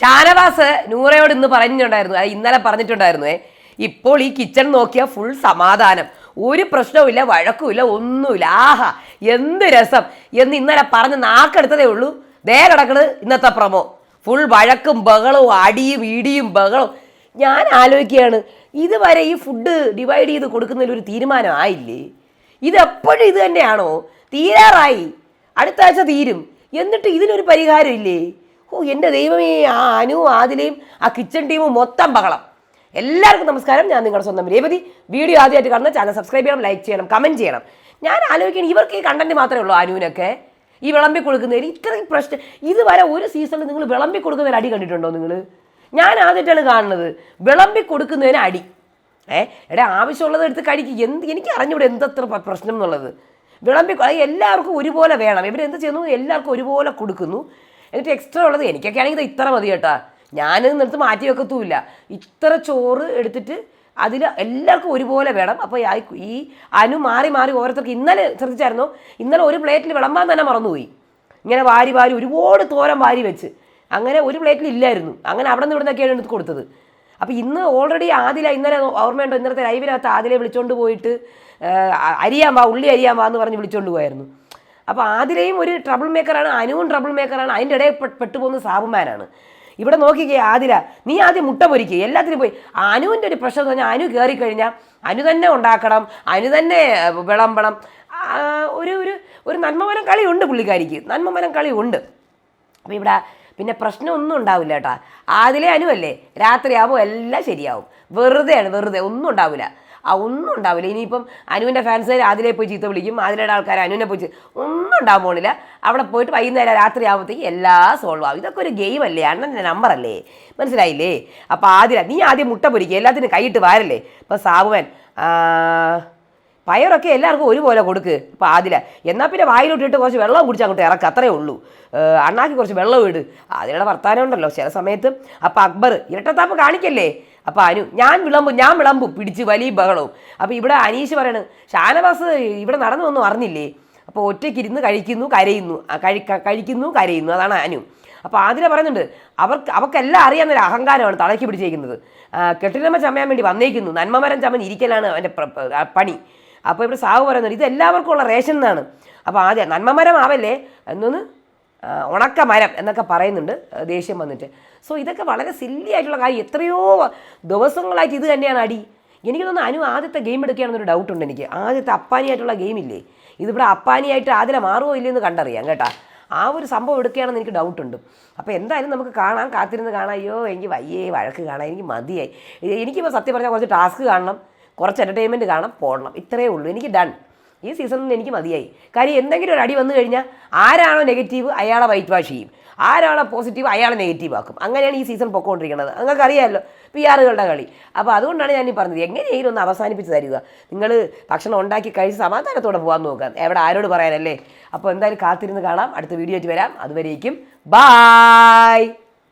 ഷാനവാസ് നൂറയോട് ഇന്ന് പറഞ്ഞിട്ടുണ്ടായിരുന്നു ഇന്നലെ പറഞ്ഞിട്ടുണ്ടായിരുന്നു. ഇപ്പോൾ ഈ കിച്ചൺ നോക്കിയാൽ ഫുൾ സമാധാനം. ഒരു പ്രശ്നവുമില്ല വഴക്കുമില്ല ഒന്നുമില്ല. ആഹാ എന്ത് രസം. എന്ന് ഇന്നലെ പറഞ്ഞ് നാക്കെടുത്തതേ ഉള്ളൂ. ദേ കിടക്കണത് ഇന്നത്തെ പ്രമോ. ഫുൾ വഴക്കും ബഹളവും അടിയും ഇടിയും ബഹളവും. ഞാൻ ആലോചിക്കുകയാണ് ഇതുവരെ ഈ ഫുഡ് ഡിവൈഡ് ചെയ്ത് കൊടുക്കുന്നതിൽ ഒരു തീരുമാനം ആയില്ലേ? ഇത് എപ്പോഴും ഇത് തന്നെയാണോ? തീരാറായി. അടുത്ത ആഴ്ച തീരും. എന്നിട്ട് ഇതിനൊരു പരിഹാരം ഇല്ലേ ഓ എന്റെ ദൈവമേ ആ അനുവും ആദിലയും ആ കിച്ചൺ ടീമും മൊത്തം ബഹളം. എല്ലാവർക്കും നമസ്കാരം. ഞാൻ നിങ്ങളുടെ സ്വന്തം രേവതി. വീഡിയോ ആദ്യമായിട്ട് കാണുന്ന ചാനൽ സബ്സ്ക്രൈബ് ചെയ്യണം ലൈക്ക് ചെയ്യണം കമന്റ് ചെയ്യണം. ഞാൻ ആലോചിക്കണം ഇവർക്ക് ഈ കണ്ടന്റ് മാത്രമേ ഉള്ളൂ അനുവിനൊക്കെ? ഈ വിളമ്പി കൊടുക്കുന്നതിൽ ഇത്രയും പ്രശ്നം. ഇതുവരെ ഒരു സീസണിൽ നിങ്ങൾ വിളമ്പി കൊടുക്കുന്നതിന് അടി കണ്ടിട്ടുണ്ടോ നിങ്ങൾ ഞാൻ ആദ്യമായിട്ടാണ് കാണുന്നത്. വിളമ്പി കൊടുക്കുന്നതിന് അടി. ഏ എടാ ആവശ്യമുള്ളത് എടുത്ത് കഴിക്കും എന്ത് എനിക്ക് അറിഞ്ഞൂടെ എന്തത്ര പ്രശ്നം എന്നുള്ളത്. വിളമ്പി എല്ലാവർക്കും ഒരുപോലെ വേണം. ഇവരെന്ത് ചെയ്യുന്നു? എല്ലാവർക്കും ഒരുപോലെ കൊടുക്കുന്നു. എന്നിട്ട് എക്സ്ട്രാ ഉള്ളത് എനിക്കൊക്കെ ആണെങ്കിൽ ഇത് ഇത്ര മതി കേട്ടോ. ഞാനിത് നിർത്ത് മാറ്റി വെക്കത്തുമില്ല. ഇത്ര ചോറ് എടുത്തിട്ട് അതിൽ എല്ലാവർക്കും ഒരുപോലെ വേണം. അപ്പോൾ ഈ അനു മാറി മാറി ഓരോരുത്തർക്ക് ഇന്നലെ ശ്രദ്ധിച്ചായിരുന്നു? ഇന്നലെ ഒരു പ്ലേറ്റിൽ വിളമ്പാൻ തന്നെ മറന്നുപോയി. ഇങ്ങനെ വാരി വാരി ഒരുപാട് തോരം വാരി വെച്ച്. അങ്ങനെ ഒരു പ്ലേറ്റിൽ ഇല്ലായിരുന്നു. അങ്ങനെ അവിടെ നിന്ന് ഇവിടുന്നൊക്കെയാണ് എടുത്ത് കൊടുത്തത്. അപ്പോൾ ഇന്ന് ഓൾറെഡി ആദില ഇന്നലെ ഓർമ്മയുണ്ടോ ഇന്നലത്തെ ലൈവിനകത്ത് ആദിലെ വിളിച്ചുകൊണ്ട് പോയിട്ട് അരിയാൻ വാ ഉള്ളി അരിയാൻ വാ എന്ന് പറഞ്ഞ് വിളിച്ചുകൊണ്ട് പോയായിരുന്നു. അപ്പോൾ ആദിലയും ഒരു ട്രബിൾ മേക്കറാണ് അനുവും ട്രബിൾ മേക്കറാണ് അതിന്റെ ഇടയിൽ പെട്ടുപോകുന്ന സാബുമാനാണ്. ഇവിടെ നോക്കിക്കേ ആദില നീ ആദ്യം മുട്ട പൊരിക്കുക എല്ലാത്തിനും പോയി. അനുവിന്റെ ഒരു പ്രശ്നം എന്ന് പറഞ്ഞാൽ അനു കയറി കഴിഞ്ഞാൽ അനു തന്നെ ഉണ്ടാക്കണം അനു തന്നെ വിളമ്പണം. ഒരു ഒരു ഒരു നന്മമരം കളിയുണ്ട് പുള്ളിക്കാരിക്ക്. നന്മമരം കളിയുണ്ട് അപ്പോൾ ഇവിടെ പിന്നെ പ്രശ്നമൊന്നും ഉണ്ടാവില്ല കേട്ടോ. ആതിലെ അനുവല്ലേ രാത്രിയാകുമ്പോൾ എല്ലാം ശരിയാവും. വെറുതെയാണ് വെറുതെ. ഒന്നും ഉണ്ടാവില്ല. ആ ഒന്നും ഉണ്ടാവില്ല. ഇനിയിപ്പം അനുവിന്റെ ഫാൻസുകാർ ആദിലേ പോയി ചീത്ത വിളിക്കും? ആദിലയുടെ ആൾക്കാർ അനുവിനെ പോയി ഒന്നും ഉണ്ടാകാൻ പോണില്ല. അവിടെ പോയിട്ട് വൈകുന്നേരം രാത്രി ആകുമ്പോഴത്തേക്ക് എല്ലാ സോൾവ് ആവും. ഇതൊക്കെ ഒരു ഗെയിം അല്ലേ? അണ്ണന്റെ നമ്പറല്ലേ മനസ്സിലായില്ലേ? അപ്പോൾ ആദ്യം നീ ആദ്യം മുട്ട പൊരിക്കുക എല്ലാത്തിനും കൈയിട്ട് വാരല്ലേ? അപ്പോൾ സാബുവൻ പയറൊക്കെ എല്ലാവർക്കും ഒരുപോലെ കൊടുക്ക്. അപ്പോൾ ആദില എന്നാൽ പിന്നെ വായിലോട്ടിട്ട് കുറച്ച് വെള്ളം കുടിച്ച് അങ്ങോട്ട് ഇറക്കുക അത്രേ ഉള്ളൂ. അണ്ണാക്കി കുറച്ച് വെള്ളം ഇട്. ആദിലയുടെ വർത്താനം ഉണ്ടല്ലോ ചില സമയത്ത്. അപ്പോൾ അക്ബർ ഇരട്ടത്താപ്പ് കാണിക്കല്ലേ? അപ്പോൾ അനു ഞാൻ വിളമ്പും ഞാൻ വിളമ്പും. പിടിച്ച് വലിയ ബഹളവും. അപ്പോൾ ഇവിടെ അനീഷ് പറയണ് ഷാനവാസ് ഇവിടെ നടന്നു ഒന്നും അറിഞ്ഞില്ലേ? അപ്പോൾ ഒറ്റയ്ക്ക് ഇരുന്ന് കഴിക്കുന്നു കരയുന്നു. കഴി കഴിക്ക കഴിക്കുന്നു കരയുന്നു. അതാണ് അനു. അപ്പോൾ ആതിര പറയുന്നുണ്ട് അവർക്ക് അവർക്കെല്ലാം അറിയാവുന്നൊരു അഹങ്കാരമാണ് തളയ്ക്ക് പിടിച്ചേക്കുന്നത് കെട്ടിടമ്മ ചമയാൻ വേണ്ടി വന്നേക്കുന്നു. നന്മമരം ചമൻ ഇരിക്കലാണ് അവന്റെ പണി. അപ്പോൾ ഇവിടെ സാവ് പറയുന്നുണ്ട് ഇത് എല്ലാവർക്കും ഉള്ള റേഷൻ എന്നാണ്. അപ്പോൾ ആദ്യം നന്മമരം ആവല്ലേ? എന്നൊന്ന് ഉണക്ക മരം എന്നൊക്കെ പറയുന്നുണ്ട് ദേഷ്യം വന്നിട്ട്. സോ ഇതൊക്കെ വളരെ സില്ലി ആയിട്ടുള്ള കാര്യം. എത്രയോ ദിവസങ്ങളായിട്ട് ഇത് തന്നെയാണ് അടി. എനിക്ക് തോന്നുന്നു അനു ആദ്യത്തെ ഗെയിം എടുക്കുകയാണെന്നൊരു ഡൗട്ടുണ്ട് എനിക്ക്. ആദ്യത്തെ അപ്പാനിയായിട്ടുള്ള ഗെയിം ഇല്ലേ? ഇതിവിടെ അപ്പാനിയായിട്ട് ആദ്യം മാറുമോ ഇല്ലെന്ന് കണ്ടറിയാം കേട്ടോ. ആ ഒരു സംഭവം എടുക്കുകയാണെന്ന് എനിക്ക് ഡൗട്ടുണ്ട് അപ്പോൾ എന്തായാലും നമുക്ക് കാണാം കാത്തിരുന്ന് കാണാം. അയ്യോ എനിക്ക് വയ്യേ വഴക്ക് കാണാം എനിക്ക് മതിയായി. എനിക്കിപ്പോൾ സത്യം പറഞ്ഞാൽ കുറച്ച് ടാസ്ക് കാണണം കുറച്ച് എന്റർടൈൻമെന്റ് കാണാം പോടണം. ഇത്രയേ ഉള്ളൂ. എനിക്ക് ഡൺ ഈ സീസണിൽ എനിക്ക് മതിയായി. കാര്യം എന്തെങ്കിലും ഒരു അടി വന്നു കഴിഞ്ഞാൽ ആരാണോ നെഗറ്റീവ് അയാളെ വൈറ്റ് വാഷ് ചെയ്യും. ആരാണോ പോസിറ്റീവ് അയാളെ നെഗറ്റീവ് ആക്കും. അങ്ങനെയാണ് ഈ സീസൺ പൊക്കോണ്ടിരിക്കുന്നത്. നിങ്ങൾക്ക് അറിയാമല്ലോ പി ആറുകളുടെ കളി. അപ്പോൾ അതുകൊണ്ടാണ് ഞാൻ ഈ പറഞ്ഞത്. എങ്ങനെയെങ്കിലും ഒന്ന് അവസാനിപ്പിച്ച് തരിക. നിങ്ങൾ ഭക്ഷണം ഉണ്ടാക്കി കഴിച്ച് സമാധാനത്തോടെ പോകാൻ നോക്കാം എവിടെ ആരോട് പറയാനല്ലേ? അപ്പോൾ എന്തായാലും കാത്തിരുന്ന് കാണാം. അടുത്ത വീഡിയോ ആയിട്ട് വരാം. അതുവരേക്കും ബായ്